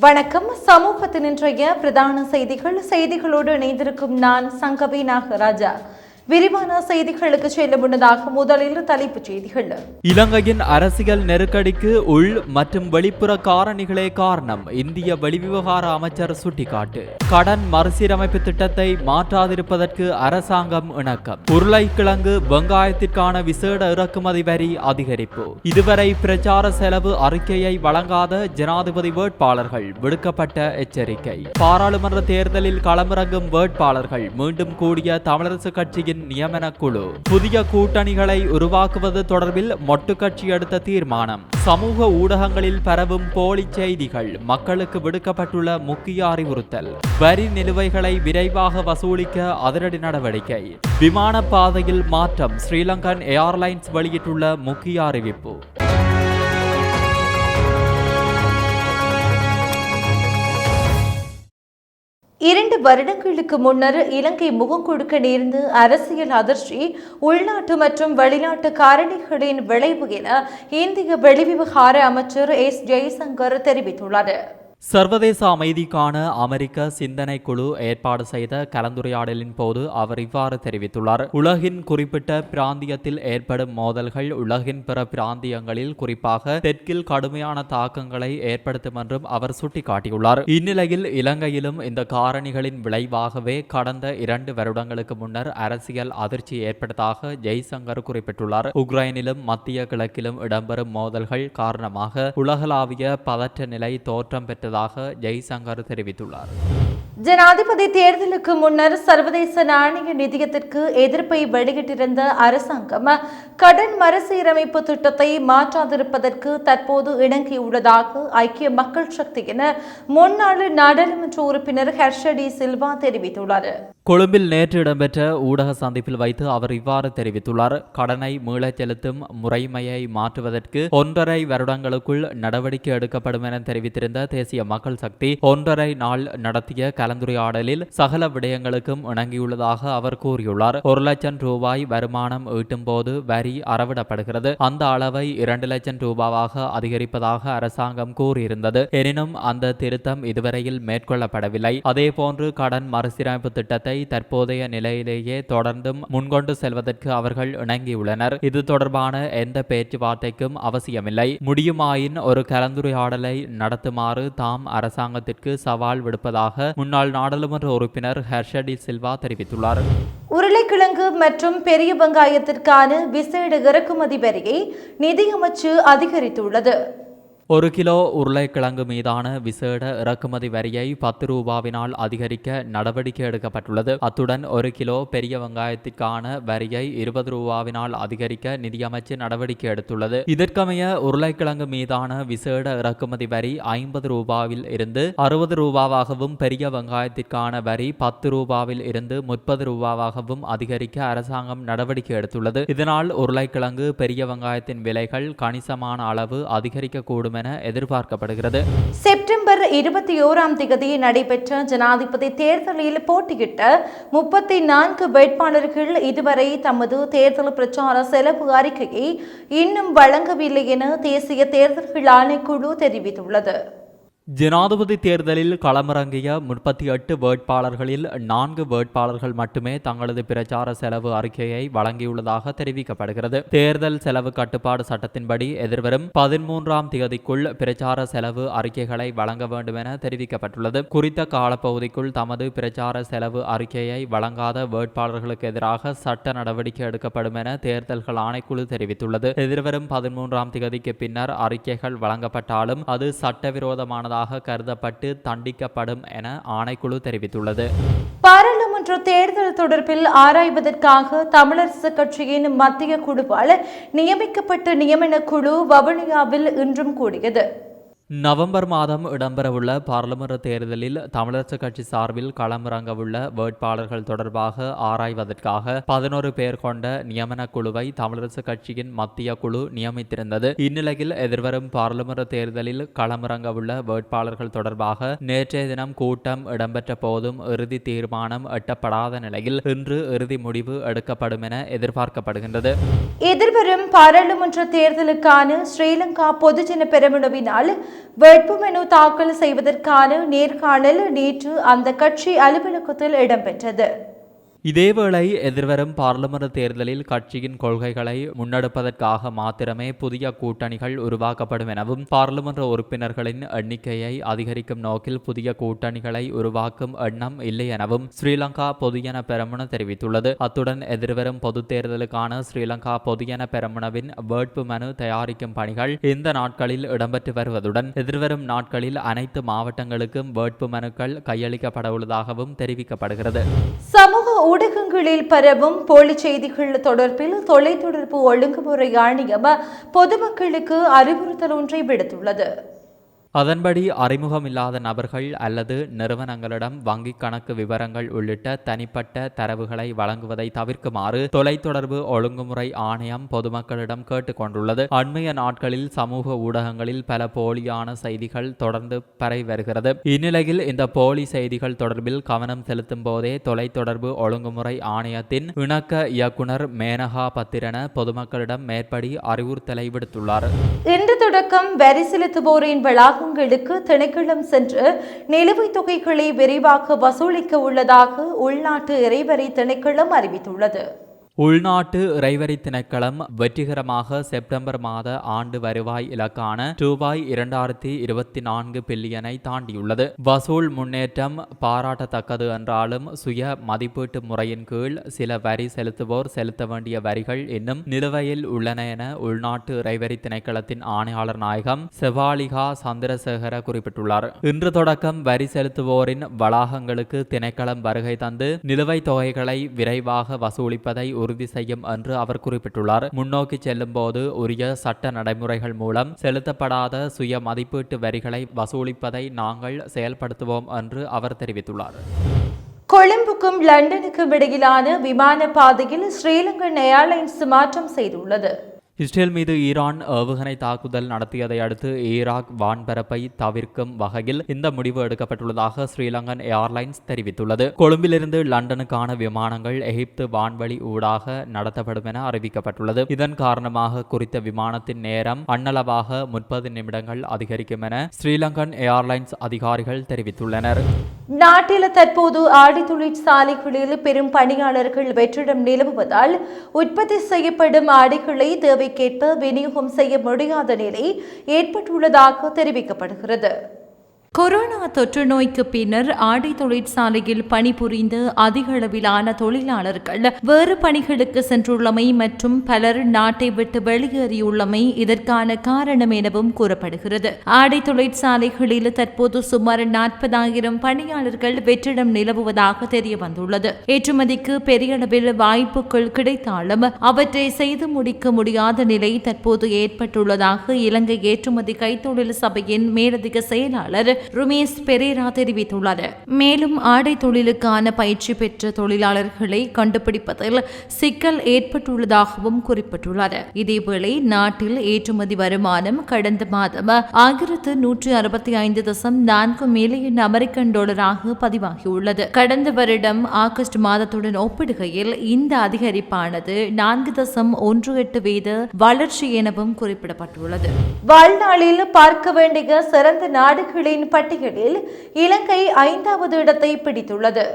வணக்கம். சமூகத்தின் இன்றைய பிரதான செய்திகள். செய்திகளோடு இணைந்திருக்கும் நான் சங்கவி நாகராஜா. விரிவான செய்திகளுக்கு செல்ல முன்னதாக முதலில் தலைப்புச் செய்திகள். இலங்கையின் அரசியல் நெருக்கடிக்கு உள் மற்றும் வெளிப்புற காரணிகளே காரணம் இந்திய வெளிவிவகார அமைச்சர் சுட்டிக்காட்டு. கடன் மறுசீரமைப்பு திட்டத்தை மாற்றாதிருப்பதற்கு அரசாங்கம் இணக்கம். உருளைக்கிழங்கு வெங்காயத்திற்கான விசேட இறக்குமதி வரி அதிகரிப்பு. இதுவரை பிரச்சார செலவு அறிக்கையை வழங்காத ஜனாதிபதி வேட்பாளர்கள் விடுக்கப்பட்ட எச்சரிக்கை. பாராளுமன்ற தேர்தலில் களமிறங்கும் வேட்பாளர்கள் மீண்டும் கூடிய தமிழரசு கட்சியின் நியமன குழு. புதிய கூட்டணிகளை உருவாக்குவது தொடர்பில் மொட்டு கட்சி எடுத்த தீர்மானம். சமூக ஊடகங்களில் பரவும் போலி செய்திகள் மக்களுக்கு விடுக்கப்பட்டுள்ள முக்கிய அறிவுறுத்தல். வரி நிலுவைகளை விரைவாக வசூலிக்க அதிரடி நடவடிக்கை. விமான பாதையில் மாற்றம் ஸ்ரீலங்கன் ஏர்லைன்ஸ் வெளியிட்டுள்ள முக்கிய அறிவிப்பு. இரண்டு வருடங்களுக்கு முன்னர் இலங்கை முகம் கொடுக்க நேர்ந்து அரசியல் அதிர்ச்சி உள்நாட்டு மற்றும் வெளிநாட்டு காரணிகளின் விளைவு என இந்திய வெளிவிவகார அமைச்சர் எஸ். ஜெய்சங்கர் தெரிவித்துள்ளார். சர்வதேச அமைதிக்கான அமெரிக்க சிந்தனை குழு ஏற்பாடு செய்த கலந்துரையாடலின் போது அவர் இவ்வாறு தெரிவித்துள்ளார். உலகின் குறிப்பிட்ட பிராந்தியத்தில் ஏற்படும் மோதல்கள் உலகின் பிற பிராந்தியங்களில் குறிப்பாக தெற்கில் கடுமையான தாக்கங்களை ஏற்படுத்தும் என்றும் அவர் சுட்டிக்காட்டியுள்ளார். இந்நிலையில் இலங்கையிலும் இந்த காரணிகளின் விளைவாகவே கடந்த இரண்டு வருடங்களுக்கு முன்னர் அரசியல் அதிர்ச்சி ஏற்பட்டதாக ஜெய்சங்கர் குறிப்பிட்டுள்ளார். உக்ரைனிலும் மத்திய கிழக்கிலும் இடம்பெறும் மோதல்கள் காரணமாக உலகளாவிய பதற்ற நிலை தோற்றம் உள்ளதாக ஜெய்சங்கர் தெரிவித்துள்ளார். ஜனாதிபதி தேர்தலுக்கு முன்னர் சர்வதேச நாணய நிதியத்திற்கு எதிர்ப்பை வெளியிட்டிருந்த அரசாங்கம் கடன் மறுசீரமைப்பு திட்டத்தை மாற்றாதிருப்பதற்கு தற்போது இணங்கியுள்ளதாக ஐக்கிய மக்கள் சக்தியின் முன்னாள் நாடாளுமன்ற உறுப்பினர் ஹர்ஷடி சில்வா தெரிவித்துள்ளார். கொழும்பில் நேற்று இடம்பெற்ற ஊடக சந்திப்பில் வைத்து அவர் இவ்வாறு தெரிவித்துள்ளார். கடனை மீளச் செலுத்தும் முறைமையை மாற்றுவதற்கு ஒன்றரை வருடங்களுக்குள் நடவடிக்கை எடுக்கப்படும் என தெரிவித்திருந்த தேசிய மக்கள் சக்தி ஒன்றரை நாள் நடத்திய கலந்துரையாடலில் சகல விடயங்களுக்கும் இணங்கியுள்ளதாக அவர் கூறியுள்ளார். ஒரு லட்சம் ரூபாய் வருமானம் ஈட்டும் போது வரி அறவிடப்படுகிறது. அந்த அளவை இரண்டு லட்சம் ரூபாவாக அதிகரிப்பதாக அரசாங்கம் கூறியிருந்தது. எனினும் அந்த திருத்தம் இதுவரையில் மேற்கொள்ளப்படவில்லை. அதேபோன்று கடன் மறுசீரமைப்பு திட்டத்தை தற்போதைய நிலையிலேயே தொடர்ந்தும் முன்கொண்டு செல்வதற்கு அவர்கள் இணங்கியுள்ளனர். இது தொடர்பான எந்த பேச்சுவார்த்தைக்கும் அவசியமில்லை. முடியுமாயின் ஒரு கலந்துரையாடலை நடத்துமாறு தாம் அரசாங்கத்திற்கு சவால் விடுப்பதாக முன்னாள் நாடாளுமன்ற உறுப்பினர் ஹர்ஷடி சில்வா தெரிவித்துள்ளார். உருளைக்கிழங்கு மற்றும் பெரிய வெங்காயத்திற்கான விசேட இறக்குமதி வரியை நிதியமைச்சு அதிகரித்துள்ளது. ஒரு கிலோ உருளைக்கிழங்கு மீதான விசேட இறக்குமதி வரியை பத்து ரூபாவினால் அதிகரிக்க நடவடிக்கை எடுக்கப்பட்டுள்ளது. அத்துடன் ஒரு கிலோ பெரிய வெங்காயத்திற்கான வரியை இருபது ரூபாவினால் அதிகரிக்க நிதியமைச்சு நடவடிக்கை எடுத்துள்ளது. இதற்கமைய உருளைக்கிழங்கு மீதான விசேட இறக்குமதி வரி ஐம்பது ரூபாவில் இருந்து அறுபது ரூபாவாகவும் பெரிய வெங்காயத்திற்கான வரி பத்து ரூபாவில் இருந்து முப்பது ரூபாவாகவும் அதிகரிக்க அரசாங்கம் நடவடிக்கை எடுத்துள்ளது. இதனால் உருளைக்கிழங்கு பெரிய வெங்காயத்தின் விலைகள் கணிசமான அளவு அதிகரிக்கக்கூடும் என எதிர்பார்க்கப்படுகிறது. செப்டம்பர் இருபத்தி ஓராம் தேதி நடைபெற்ற ஜனாதிபதி தேர்தலில் போட்டியிட்ட முப்பத்தி நான்கு வேட்பாளர்கள் இதுவரை தமது தேர்தல் பிரச்சார செலவு அறிக்கையை இன்னும் வழங்கவில்லை என தேசிய தேர்தல்கள் ஆணைக்குழு தெரிவித்துள்ளது. ஜனாதிபதி தேர்தலில் களமிறங்கிய முப்பத்தி எட்டு வேட்பாளர்களில் நான்கு வேட்பாளர்கள் மட்டுமே தங்களது பிரச்சார செலவு அறிக்கையை வழங்கியுள்ளதாக தெரிவிக்கப்படுகிறது. தேர்தல் செலவு கட்டுப்பாடு சட்டத்தின்படி எதிர்வரும் பதிமூன்றாம் தேதிக்குள் பிரச்சார செலவு அறிக்கைகளை வழங்க வேண்டும் என தெரிவிக்கப்பட்டுள்ளது. குறித்த காலப்பகுதிக்குள் தமது பிரச்சார செலவு அறிக்கையை வழங்காத வேட்பாளர்களுக்கு எதிராக சட்ட நடவடிக்கை எடுக்கப்படும் என தேர்தல்கள் ஆணைக்குழு தெரிவித்துள்ளது. எதிர்வரும் பதிமூன்றாம் தேதிக்கு பின்னர் அறிக்கைகள் வழங்கப்பட்டாலும் அது சட்டவிரோதமானதாக கருதப்பட்டு தண்டிக்கப்படும் என ஆணைக்குழு தெரிவித்துள்ளது. பாராளுமன்ற தேர்தல் தொடர்பில் ஆராய்வதற்காக தமிழரசு கட்சியின் மத்திய குழுவால் நியமிக்கப்பட்ட நியமன குழு வவுனியாவில் இன்றும் கூடியது. நவம்பர் மாதம் இடம்பெறவுள்ள பாராளுமன்ற தேர்தலில் தமிழரசு கட்சி சார்பில் களமிறங்கவுள்ள வேட்பாளர்கள் தொடர்பாக ஆராய்வதற்காக பதினோரு பேர் கொண்ட நியமன குழுவை தமிழரசு கட்சியின் மத்திய குழு நியமித்திருந்தது. இந்நிலையில் எதிர்வரும் பாராளுமன்ற தேர்தலில் களமிறங்கவுள்ள வேட்பாளர்கள் தொடர்பாக நேற்றைய தினம் கூட்டம் இடம்பெற்ற போதும் இறுதி தீர்மானம் எட்டப்படாத நிலையில் இன்று இறுதி முடிவு எடுக்கப்படும் என எதிர்பார்க்கப்படுகின்றது. எதிர்வரும் பாராளுமன்ற தேர்தலுக்கான ஸ்ரீலங்கா பொதுஜன பெரமுனவினால் வேட்புமனு தாக்கல் செய்வதற்கான நேர்காணல் நேற்று அந்த கட்சி அலுவலகத்தில் இடம்பெற்றது. இதேவேளை எதிர்வரும் பாராளுமன்ற தேர்தலில் கட்சியின் கொள்கைகளை முன்னெடுப்பதற்காக மாத்திரமே புதிய கூட்டணிகள் உருவாக்கப்படும் எனவும் பாராளுமன்ற உறுப்பினர்களின் எண்ணிக்கையை அதிகரிக்கும் நோக்கில் புதிய கூட்டணிகளை உருவாக்கும் எண்ணம் இல்லை எனவும் ஸ்ரீலங்கா பொதுஜன பெரமுன தெரிவித்துள்ளது. அத்துடன் எதிர்வரும் பொதுத் தேர்தலுக்கான ஸ்ரீலங்கா பொதுஜன பெரமுனவின் வேட்பு மனு தயாரிக்கும் பணிகள் இந்த நாட்களில் இடம்பெற்று வருவதுடன் எதிர்வரும் நாட்களில் அனைத்து மாவட்டங்களுக்கும் வேட்பு மனுக்கள் கையளிக்கப்பட உள்ளதாகவும் தெரிவிக்கப்படுகிறது. சமூக ஊடகங்களில் பரவும் போலி செய்திகள் தொடர்பில் தொலைத்தொடர்பு ஒழுங்குமுறை ஆணையம் பொதுமக்களுக்கு அறிவுறுத்தல் ஒன்றை விடுத்துள்ளது. அதன்படி அறிமுகம் இல்லாத நபர்கள் அல்லது நிறுவனங்களிடம் வங்கிக் கணக்கு விவரங்கள் உள்ளிட்ட தனிப்பட்ட தரவுகளை வழங்குவதை தவிர்க்குமாறு தொலைத்தொடர்பு ஒழுங்குமுறை ஆணையம் பொதுமக்களிடம் கேட்டுக்கொண்டுள்ளது அண்மைய நாட்களில் சமூக ஊடகங்களில் பல போலியான செய்திகள் தொடர்ந்து பரவி வருகிறது. இந்நிலையில் இந்த போலி செய்திகள் தொடர்பில் கவனம் செலுத்தும் போதே தொலைத்தொடர்பு ஒழுங்குமுறை ஆணையத்தின் இணக்க இயக்குனர் மேனகா பத்திரன பொதுமக்களிடம் மேற்படி அறிவுறுத்தலை விடுத்துள்ளார். இன்று தொடக்கம் வரி செலுத்துவோரின் வளாகங்களுக்கு திணைக்களம் சென்று நிலுவைத் தொகைகளை விரைவாக வசூலிக்க உள்ளதாக உள்நாட்டு இறைவரி திணைக்களம் அறிவித்துள்ளது. உள்நாட்டு இறைவரி திணைக்களம் வெற்றிகரமாக செப்டம்பர் மாத ஆண்டு வருவாய் இலக்கான ரூபாய் இரண்டாயிரத்தி இருபத்தி நான்கு பில்லியனை தாண்டியுள்ளது. வசூல் முன்னேற்றம் பாராட்டத்தக்கது என்றாலும் சுய மதிப்பீட்டு முறையின் கீழ் சில வரி செலுத்துவோர் செலுத்த வேண்டிய வரிகள் இன்னும் நிலுவையில் உள்ளன என உள்நாட்டு இறைவரி திணைக்களத்தின் ஆணையாளர் நாயகம் செவாலிகா சந்திரசேகர குறிப்பிட்டுள்ளார். இன்று தொடக்கம் வரி செலுத்துவோரின் வளாகங்களுக்கு திணைக்களம் வருகை தந்து நிலுவைத் தொகைகளை விரைவாக வசூலிப்பதை உறுதி செய்யும் என்று அவர் குறிப்பிட்டுள்ளார். முன்னோக்கி செல்லும் போது உரிய சட்ட நடைமுறைகள் மூலம் செலுத்தப்படாத சுய மதிப்பீட்டு வரிகளை வசூலிப்பதை நாங்கள் செயல்படுத்துவோம் என்று அவர் தெரிவித்துள்ளார். கொழும்புக்கும் லண்டனுக்கும் இடையிலான விமான பாதையில் ஸ்ரீலங்கன் ஏர்லைன்ஸ் மாற்றம் செய்துள்ளது. இஸ்ரேல் மீது ஈரான் ஏவுகணை தாக்குதல் நடத்தியதை அடுத்து ஈராக் வான்பரப்பை தவிர்க்கும் வகையில் இந்த முடிவு எடுக்கப்பட்டுள்ளதாக ஸ்ரீலங்கன் ஏர்லைன்ஸ் தெரிவித்துள்ளது. கொழும்பிலிருந்து லண்டனுக்கான விமானங்கள் எகிப்து வான்வழி ஊடாக நடத்தப்படும் என அறிவிக்கப்பட்டுள்ளது. இதன் காரணமாக குறித்த விமானத்தின் நேரம் அன்னளவாக முப்பது நிமிடங்கள் அதிகரிக்கும் என ஸ்ரீலங்கன் ஏர்லைன்ஸ் அதிகாரிகள் தெரிவித்துள்ளனர். நாட்டில் தற்போது ஆடி தொழிற்சாலைகளில் பெரும் பணியாளர்கள் வெற்றிடம் நிலவுவதால் உற்பத்தி செய்யப்படும் ஆடைகளை தேவைக்கேற்ப விநியோகம் செய்ய முடியாத நிலை ஏற்பட்டுள்ளதாக தெரிவிக்கப்படுகிறது. கொரோனா தொற்று நோய்க்கு பின்னர் ஆடை தொழிற்சாலையில் பணிபுரிந்த அதிக அளவிலான தொழிலாளர்கள் வேறு பணிகளுக்கு சென்றுள்ளமை மற்றும் பலர் நாட்டை விட்டு வெளியேறியுள்ளமை இதற்கான காரணம் எனவும் கூறப்படுகிறது. ஆடை தொழிற்சாலைகளில் தற்போது சுமார் நாற்பதாயிரம் பணியாளர்கள் வெற்றிடம் நிலவுவதாக தெரிய வந்துள்ளது ஏற்றுமதிக்கு பெரிய அளவில் வாய்ப்புகள் கிடைத்தாலும் அவற்றை செய்து முடிக்க முடியாத நிலை தற்போது ஏற்பட்டுள்ளதாக இலங்கை ஏற்றுமதி கைத்தொழில் சபையின் மேலதிக செயலாளர் ருமேஷ் பெரேரா தெரிவித்துள்ளார் மேலும் ஆடை தொழிலுக்கான பயிற்சி பெற்ற தொழிலாளர்களை கண்டுபிடிப்பதில் சிக்கல் ஏற்பட்டுள்ளதாகவும் குறிப்பிட்டுள்ளார் இதேவேளை நாட்டில் ஏற்றுமதி வருமானம் கடந்த மாதம் ஆயிரத்து நூற்று அறுபத்தி ஐந்து தசம் நான்கு மில்லியன் அமெரிக்கன் டாலராக பதிவாகியுள்ளது. கடந்த வருடம் ஆகஸ்ட் மாதத்துடன் ஒப்பிடுகையில் இந்த அதிகரிப்பானது நான்கு தசம் ஒன்று எட்டு வீத வளர்ச்சி எனவும் குறிப்பிடப்பட்டுள்ளது. வாழ்நாளில் பார்க்க வேண்டிய சிறந்த நாடுகளின் பட்டியலில் இலங்கை ஐந்தாவது இடத்தை பிடித்துள்ளது.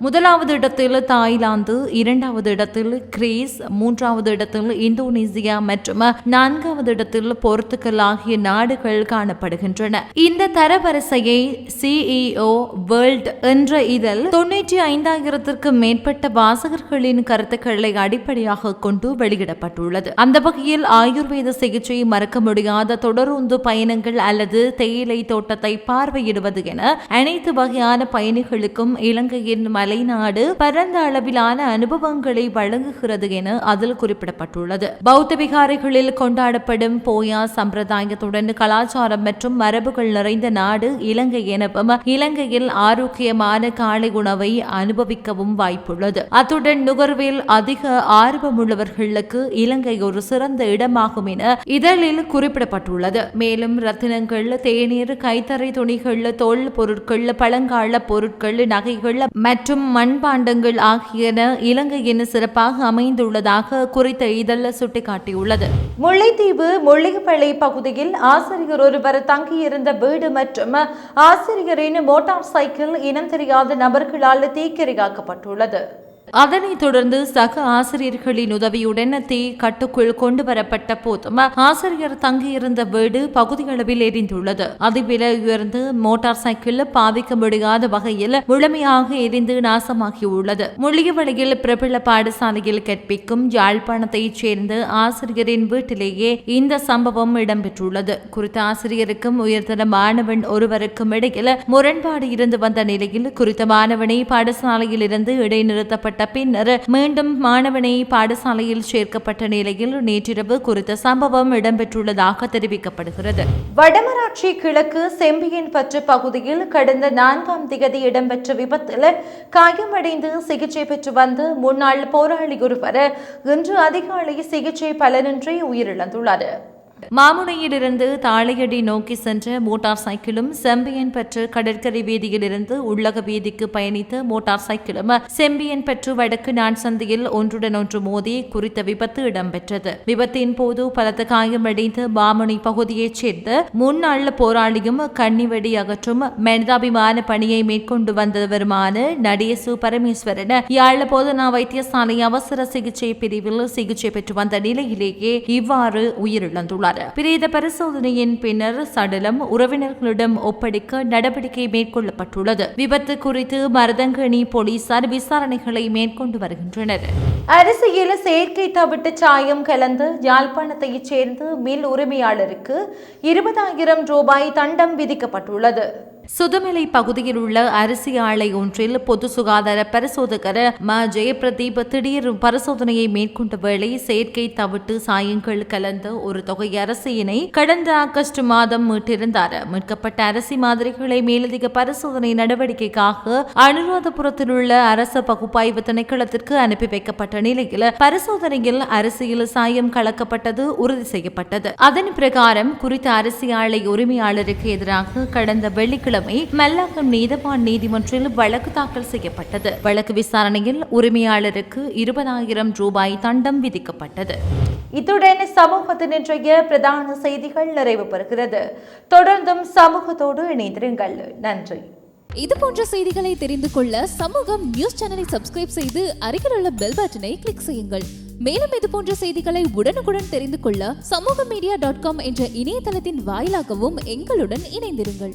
முதலாவது இடத்தில் தாய்லாந்து இரண்டாவது இடத்தில் கிரீஸ் மூன்றாவது இடத்தில் இந்தோனேசியா மற்றும் நான்காவது இடத்தில் போர்த்துகல் ஆகிய நாடுகள் காணப்படுகின்றன. இந்த தரவரிசையை சிஇஓ வேர்ல்ட் என்ற இதழ் தொன்னூற்றி ஐந்தாயிரத்திற்கும் மேற்பட்ட வாசகர்களின் கருத்துக்களை அடிப்படையாக கொண்டு வெளியிடப்பட்டுள்ளது. அந்த வகையில் ஆயுர்வேத சிகிச்சை மறக்க முடியாத தொடருந்து பயணங்கள் அல்லது தேயிலை தோட்டத்தை பார்வையிடுவது என அனைத்து வகையான பயணிகளுக்கும் இலங்கையின் மலைநாடு பரந்த அளவிலான அனுபவங்களை வழங்குகிறது என அதில் குறிப்பிடப்பட்டுள்ளது. பௌத்த விகாரைகளில் கொண்டாடப்படும் போயா சம்பிரதாயத்துடன் கலாச்சாரம் மற்றும் மரபுகள் நிறைந்த நாடு இலங்கை எனவும் இலங்கையில் ஆரோக்கியமான காலை உணவை அனுபவிக்கவும் வாய்ப்புள்ளது. அத்துடன் நுகர்வில் அதிக ஆர்வமுள்ளவர்களுக்கு இலங்கை ஒரு சிறந்த இடமாகும் என இதழில் குறிப்பிடப்பட்டுள்ளது. மேலும் ரத்தினங்கள் தேநீர் கைத்தறை துணிகள் தோல் பொருட்கள் பழங்கால பொருட்கள் நகைகள் மற்றும் மற்றும் மண்பாண்டங்கள் ஆகியன இலங்கையின் சிறப்பாக அமைந்துள்ளதாக குறித்த இதழ் சுட்டிக்காட்டியுள்ளது. முல்லைத்தீவு முள்ளியப்பள்ளி பகுதியில் ஆசிரியர் ஒருவர் தங்கியிருந்த வீடு மற்றும் ஆசிரியரின் மோட்டார் சைக்கிள் இனம் தெரியாத நபர்களால் தீக்கிரையாக்கப்பட்டுள்ளது. அதனைத் தொடர்ந்து சக ஆசிரியர்களின் உதவியுடன் தீ கட்டுக்குள் கொண்டு வரப்பட்ட போதும் ஆசிரியர் தங்கியிருந்த வீடு பகுதியளவில் எரிந்துள்ளது. அதிவிலை உயர்ந்து மோட்டார் சைக்கிள் பாவிக்க முடியாத வகையில் முழுமையாக எரிந்து நாசமாகியுள்ளது. முள்ளியவளையில் பிரபல பாடசாலையில் கற்பிக்கும் யாழ்ப்பாணத்தைச் சேர்ந்த ஆசிரியரின் வீட்டிலேயே இந்த சம்பவம் இடம்பெற்றுள்ளது. குறித்த ஆசிரியருக்கும் உயர்தர மாணவன் ஒருவருக்கும் இடையில் முரண்பாடு இருந்து வந்த நிலையில் குறித்த மாணவனை பாடசாலையில் இருந்து இடைநிறுத்தப்பட்ட பின்னர் மீண்டும் மாணவனை பாடசாலையில் சேர்க்கப்பட்ட நிலையில் நேற்றிரவு குறித்த சம்பவம் இடம்பெற்றுள்ளதாக தெரிவிக்கப்படுகிறது. வடமராட்சி கிழக்கு செம்பியன் பற்று பகுதியில் கடந்த நான்காம் திகதி இடம்பெற்ற விபத்தில் காயமடைந்து சிகிச்சை பெற்று வந்த முன்னாள் போராளி ஒருவர் இன்று அதிகாலை சிகிச்சை பலனின்றி உயிரிழந்துள்ளார். மாமுனையிலிருந்து தாளையடி நோக்கி சென்ற மோட்டார் சைக்கிளும் செம்பியன் பெற்று கடற்கரை வீதியிலிருந்து உள்ளக வீதிக்கு பயணித்த மோட்டார் சைக்கிளும் செம்பியன் பெற்று வடக்கு நான் சந்தையில் ஒன்றுடன் ஒன்று மோதி குறித்த விபத்து இடம்பெற்றது. விபத்தின் போது பலத்த காயமடைந்த மாமுனை பகுதியைச் சேர்ந்த முன்னாள் போராளியும் கன்னிவெடி அகற்றும் மனிதாபிமான பணியை மேற்கொண்டு வந்தவருமான நடேசு பரமேஸ்வரன் யாழ் போதனா வைத்தியசாலை அவசர சிகிச்சை பிரிவில் சிகிச்சை பெற்று வந்த நிலையிலேயே இவ்வாறு உயிரிழந்துள்ளார். பிரேத பரிசோதனையின் பின்னர் சடலம் உறவினர்களிடம் ஒப்படைக்க நடவடிக்கை மேற்கொள்ளப்பட்டுள்ளது. விபத்து குறித்து மருதங்கணி போலீசார் விசாரணைகளை மேற்கொண்டு வருகின்றனர். அரசியல் செயற்கை தவிட்டு சாயம் கலந்து யாழ்ப்பாணத்தைச் சேர்ந்த மில் உரிமையாளருக்கு இருபதாயிரம் ரூபாய் தண்டம் விதிக்கப்பட்டுள்ளது. சுதுமலை பகுதியில் உள்ள அரிசி ஆலை ஒன்றில் பொது சுகாதார பரிசோதகர் ம. ஜெயபிரதீப் திடீர் பரிசோதனையை மேற்கொண்ட வேளை செயற்கை தவிட்டு சாயங்கள் கலந்த ஒரு தொகை அரசியினை கடந்த ஆகஸ்ட் மாதம் மீட்டிருந்தார். மீட்கப்பட்ட அரசி மாதிரிகளை மேலதிக பரிசோதனை நடவடிக்கைக்காக அனுராதபுரத்தில் உள்ள அரச பகுப்பாய்வு திணைக்களத்திற்கு அனுப்பி வைக்கப்பட்ட நிலையில் பரிசோதனையில் அரசியல் சாயம் கலக்கப்பட்டது உறுதி செய்யப்பட்டது. அதன் பிரகாரம் குறித்த அரிசி ஆலை உரிமையாளருக்கு எதிராக கடந்த வெள்ளிக்கிழமை மல்லாகம் நீதவான் நீதிமன்றில் வழக்கு தாக்கல் செய்யப்பட்டது. வழக்கு விசாரணையில் உரிமையாளருக்கு இருபதாயிரம் ரூபாய் தண்டம் விதிக்கப்பட்டது. இத்துடன் சமூகத்தின் இன்றைய பிரதான செய்திகள் நிறைவு பெறுகிறது. தொடர்ந்தும் சமூகத்தோடு இணைந்திருங்கள். நன்றி. இது போன்ற செய்திகளை தெரிந்து கொள்ள சமூகம் நியூஸ் சேனலை சப்ஸ்கிரைப் செய்து அருகில் உள்ள பெல் பட்டனை கிளிக் செய்யுங்கள். மேலும் இது போன்ற செய்திகளை உடனுக்குடன் தெரிந்து கொள்ள சமூக மீடியா டாட் காம் என்ற இணையதளத்தின் வாயிலாகவும் எங்களுடன் இணைந்திருங்கள்.